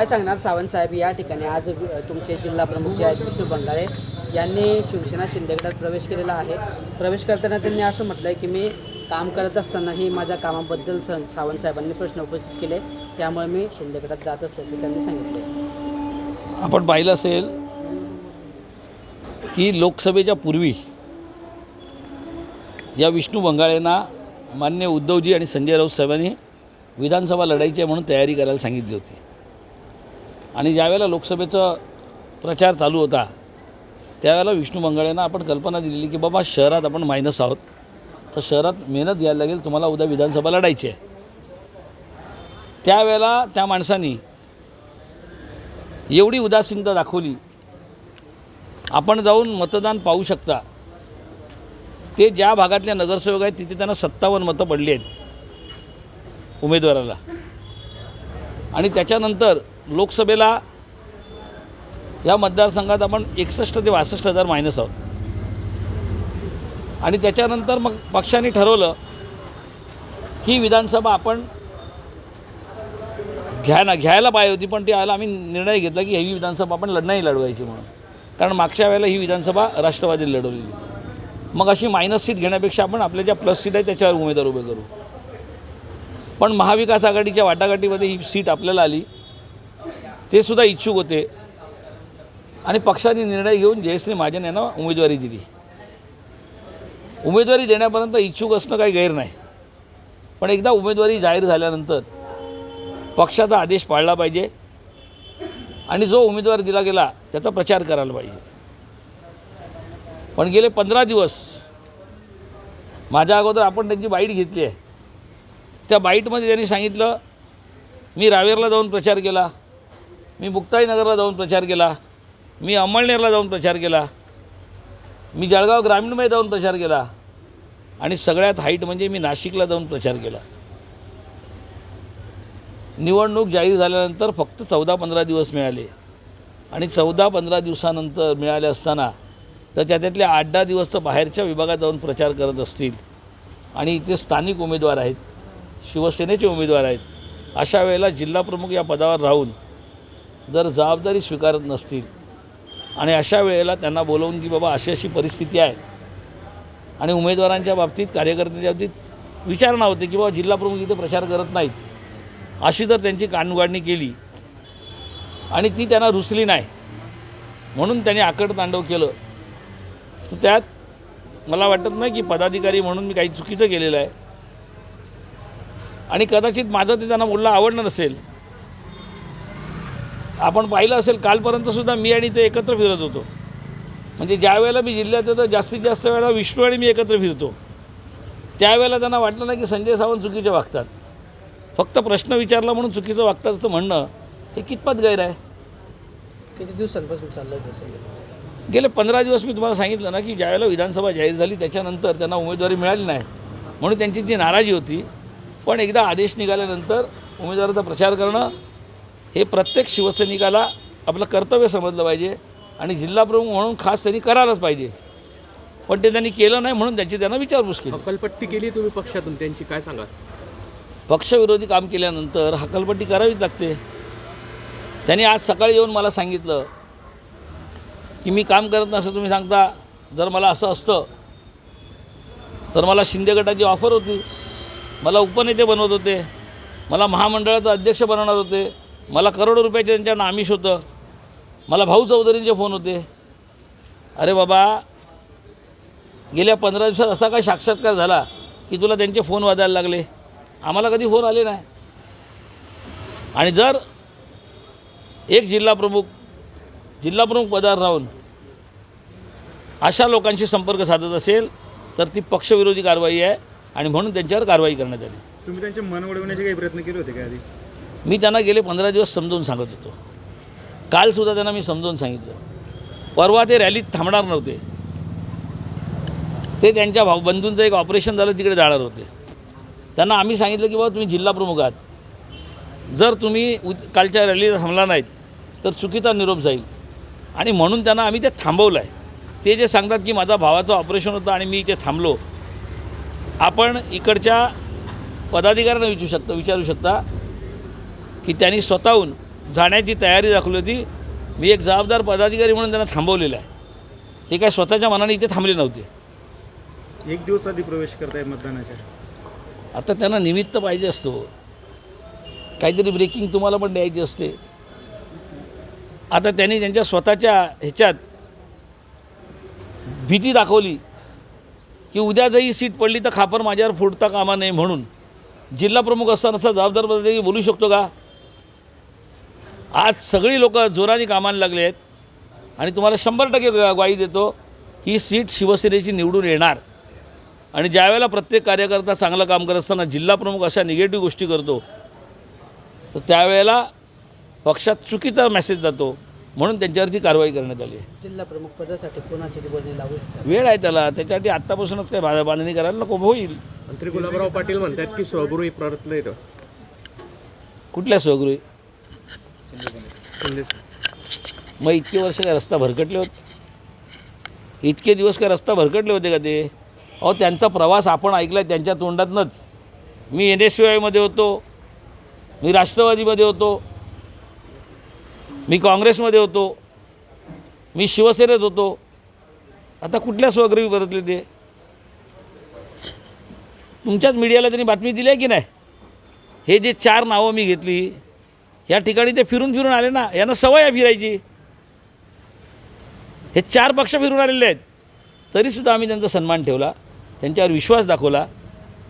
काय सांगणार सावंत साहेब या ठिकाणी? आज तुमचे जिल्हा प्रमुख जे आहेत विष्णू बंगाळे यांनी शिवसेना शिंदेगडात प्रवेश केलेला आहे. प्रवेश करताना त्यांनी असं म्हटलं आहे की मी काम करत असतानाही माझ्या कामाबद्दल स सावंत साहेबांनी प्रश्न उपस्थित केले. त्यामुळे मी शिंदेगडात जात असल्याचे त्यांनी सांगितले आपण पाहिलं असेल की लोकसभेच्या पूर्वी या विष्णू बंगाळेंना मान्य उद्धवजी आणि संजय राऊत साहेबांनी विधानसभा लढायची आहे म्हणून तयारी करायला सांगितली होती. आणि ज्यावेळेला लोकसभेचा प्रचार चालू होता त्यावेळेला विष्णू बंगाळेंना आपण कल्पना दिलेली की बाबा शहरात आपण मायनस आहोत. तर शहरात मेहनत घ्यायला लागेल तुम्हाला उद्या विधानसभा लढायची आहे. त्यावेळेला त्या माणसानी एवढी उदासीनता दाखवली आपण जाऊन मतदान पाहू शकता. ते ज्या भागातल्या नगरसेवक आहेत तिथे त्यांना सत्तावन्न मतं पडली आहेत उमेदवाराला. आणि त्याच्यानंतर लोकसभेला या मतदारसंघात आपण एकसष्ट ते बासष्ट हजार मायनस आहोत. आणि त्याच्यानंतर मग पक्षाने ठरवलं ही विधानसभा आपण घ्या ना घ्यायला पाहिजे होती पण त्यावेळेला आम्ही निर्णय घेतला की ही विधानसभा आपण लढणाई लढवायची म्हणून. कारण मागच्या वेळेला ही विधानसभा राष्ट्रवादीने लढवलेली. मग अशी मायनस सीट घेण्यापेक्षा आपण आपल्या ज्या प्लस सीट आहे त्याच्यावर उमेदवार उभे करू. पण महाविकास आघाडीच्या वाटाघाटीमध्ये ही सीट आपल्याला आली. ते सुद्धा इच्छुक होते. आणि पक्षाने निर्णय घेऊन जयश्री महाजन यांना उमेदवारी दिली. उमेदवारी देण्यापर्यंत इच्छुक असणं काही गैर नाही. पण एकदा उमेदवारी जाहीर झाल्यानंतर पक्षाचा आदेश पाळला पाहिजे. आणि जो उमेदवार दिला गेला त्याचा प्रचार करायला पाहिजे. पण गेले पंधरा दिवस माझ्या अगोदर आपण त्यांची बाईट घेतली आहे. त्या बाईटमध्ये त्यांनी सांगितलं मी रावेरला जाऊन प्रचार केला. मी मुक्ताईनगरला जाऊन प्रचार केला. मी अंमळनेरला जाऊन प्रचार केला. मी जळगाव ग्रामीणमध्ये जाऊन प्रचार केला. आणि सगळ्यात हाईट म्हणजे मी नाशिकला जाऊन प्रचार केला. निवडणूक जाहीर झाल्यानंतर फक्त चौदा पंधरा दिवस मिळाले. आणि चौदा पंधरा दिवसानंतर मिळाले असताना तर त्याच्यातले आठ दहा दिवस तर बाहेरच्या विभागात जाऊन प्रचार करत असतील. आणि इथे स्थानिक उमेदवार आहेत. शिवसेनेचे उमेदवार आहेत. अशा वेळेला जिल्हाप्रमुख या पदावर राहून जर जबाबदारी स्वीकारत नसतील आणि अशा वेळेला त्यांना बोलवून की बाबा अशी अशी परिस्थिती आहे आणि उमेदवारांच्या बाबतीत कार्यकर्त्यांच्या बाबतीत विचारणा होते की बाबा जिल्हाप्रमुख इथे प्रचार करत नाहीत. अशी जर त्यांची कानउघाडणी केली आणि ती त्यांना रुचली नाही. म्हणून त्यांनी आकड तांडव केलं. तर त्यात मला वाटत नाही की पदाधिकारी म्हणून मी काही चुकीचं केलेलं आहे. आणि कदाचित माझं ते त्यांना बोलणं आवडणार नसेल. आपण पाहिलं असेल कालपर्यंतसुद्धा मी आणि ते एकत्र फिरत होतो. म्हणजे ज्या वेळेला मी जिल्ह्यात येतो जास्तीत जास्त वेळा विष्णू आणि मी एकत्र फिरतो. त्यावेळेला त्यांना वाटलं नाही की संजय सावंत चुकीचे वागतात. फक्त प्रश्न विचारला म्हणून चुकीचं वागतात असं म्हणणं हे कितपत गैर आहे? किती दिवसांपासून चाललं होतं सगळं? गेले पंधरा दिवस मी तुम्हाला सांगितलं ना की ज्यावेळेला विधानसभा जाहीर झाली त्याच्यानंतर त्यांना उमेदवारी मिळाली नाही. म्हणून त्यांची ती नाराजी होती. पण एकदा आदेश निघाल्यानंतर उमेदवाराचा प्रचार करणं हे प्रत्येक शिवसैनिकाला आपलं कर्तव्य समजलं पाहिजे आणि जिल्हाप्रमुख म्हणून खास त्यांनी करायलाच पाहिजे. पण ते त्यांनी केलं नाही म्हणून त्यांची त्यांना विचारपूस केली. हकलपट्टी केली तुम्ही पक्षातून त्यांची काय सांगा पक्षविरोधी काम केल्यानंतर हकलपट्टी करावीच लागते. त्यांनी आज सकाळी येऊन मला सांगितलं की मी काम करत नसं तुम्ही सांगता जर मला असं असतं तर मला शिंदे गटाची ऑफर होती. मला उपनेते बनवत होते. मला महामंडळाचं अध्यक्ष बनवणार होते. मला करोडो रुपयाचे त्यांच्याकडनं आमिष होतं. मला भाऊ चौधरींचे फोन होते. अरे बाबा गेल्या पंधरा दिवसात असा काय साक्षात्कार झाला की तुला त्यांचे फोन वाजायला लागले? आम्हाला कधी फोन आले नाही. आणि जर एक जिल्हाप्रमुख जिल्हाप्रमुख पदावर राहून अशा लोकांशी संपर्क साधत असेल तर ती पक्षविरोधी कारवाई आहे आणि म्हणून त्यांच्यावर कारवाई करण्यात आली. तुम्ही त्यांचे मन वळवण्याचे काही प्रयत्न केले होते का आधी? मी त्यांना गेले पंधरा दिवस समजून सांगत होतो. कालसुद्धा त्यांना मी समजावून सांगितलं. परवा ते रॅलीत थांबणार नव्हते. ते त्यांच्या भाऊ बंधूंचं एक ऑपरेशन झालं तिकडे जाणार होते. त्यांना आम्ही सांगितलं की बाबा तुम्ही जिल्हाप्रमुख आहात. जर तुम्ही उद कालच्या रॅलीला थांबला नाहीत तर चुकीचा निरोप जाईल. आणि म्हणून त्यांना आम्ही ते थांबवलं आहे ते जे सांगतात की माझा भावाचं ऑपरेशन होतं आणि मी इथे थांबलो. आपण इकडच्या पदाधिकाऱ्यांना विचारू शकता विचारू शकता. की त्यांनी स्वतःहून जाण्याची तयारी दाखवली होती. मी एक जबाबदार पदाधिकारी म्हणून त्यांना थांबवलेलं आहे. ते काय स्वतःच्या मनाने इथे थांबले नव्हते. एक दिवस आधी प्रवेश करताय मतदानाच्या? आता त्यांना निमित्त पाहिजे असतो. काहीतरी ब्रेकिंग तुम्हाला पण द्यायची असते. आता त्यांनी त्यांच्या स्वतःच्या ह्याच्यात भीती दाखवली की उद्या जरी सीट पडली तर खापर माझ्यावर फुटता कामा नये म्हणून. जिल्हा प्रमुख असताना असा जबाबदार पदाधिकारी बोलू शकतो का? आज सगळी लोक जोराने कामाला लागले आहेत. आणि तुम्हाला शंभर टक्के ग्वा- ग्वाही देतो ही सीट शिवसेनेची निवडून येणार. आणि ज्यावेळेला प्रत्येक कार्यकर्ता चांगलं काम करत असताना जिल्हा प्रमुख अशा निगेटिव्ह गोष्टी करतो तर त्यावेळेला पक्षात चुकीचा मेसेज जातो म्हणून त्यांच्यावरती कारवाई करण्यात आली आहे. जिल्हा प्रमुख पदासाठी कोणाची निवडणी लागू वेळ आहे त्याला. त्याच्यासाठी आत्तापासूनच काय बा- बांधणी करायला नको होईल. मंत्री गुलाबराव पाटील म्हणतात की स्वगृही परतलं कुठल्या स्वगृही शिंदे मग इतके वर्ष काय रस्ता भरकटले होते? इतके दिवस काय रस्ता भरकटले होते का ते? अहो त्यांचा प्रवास आपण ऐकला त्यांच्या तोंडातनंच. मी एन एस वायमध्ये होतो. मी राष्ट्रवादीमध्ये होतो. मी काँग्रेसमध्ये होतो. मी शिवसेनेत होतो. आता कुठल्या स्वग्रही परतले ते? तुमच्याच मीडियाला त्यांनी बातमी दिली आहे की नाही? हे जे चार नावं मी घेतली या ठिकाणी ते फिरून फिरून आले ना यांना सवय आहे फिरायची. हे चार पक्ष फिरून आलेले आहेत. तरीसुद्धा आम्ही त्यांचा सन्मान ठेवला त्यांच्यावर विश्वास दाखवला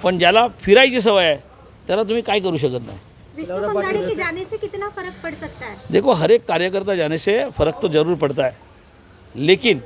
पण ज्याला फिरायची सवय आहे त्याला तुम्ही काय करू शकत नाही. विष्णु भंडारी के जाने से कितना फर्क पड़ सकता है? देखो हर एक कार्यकर्ता जाने से फ़र्क तो ज़रूर पड़ता है. लेकिन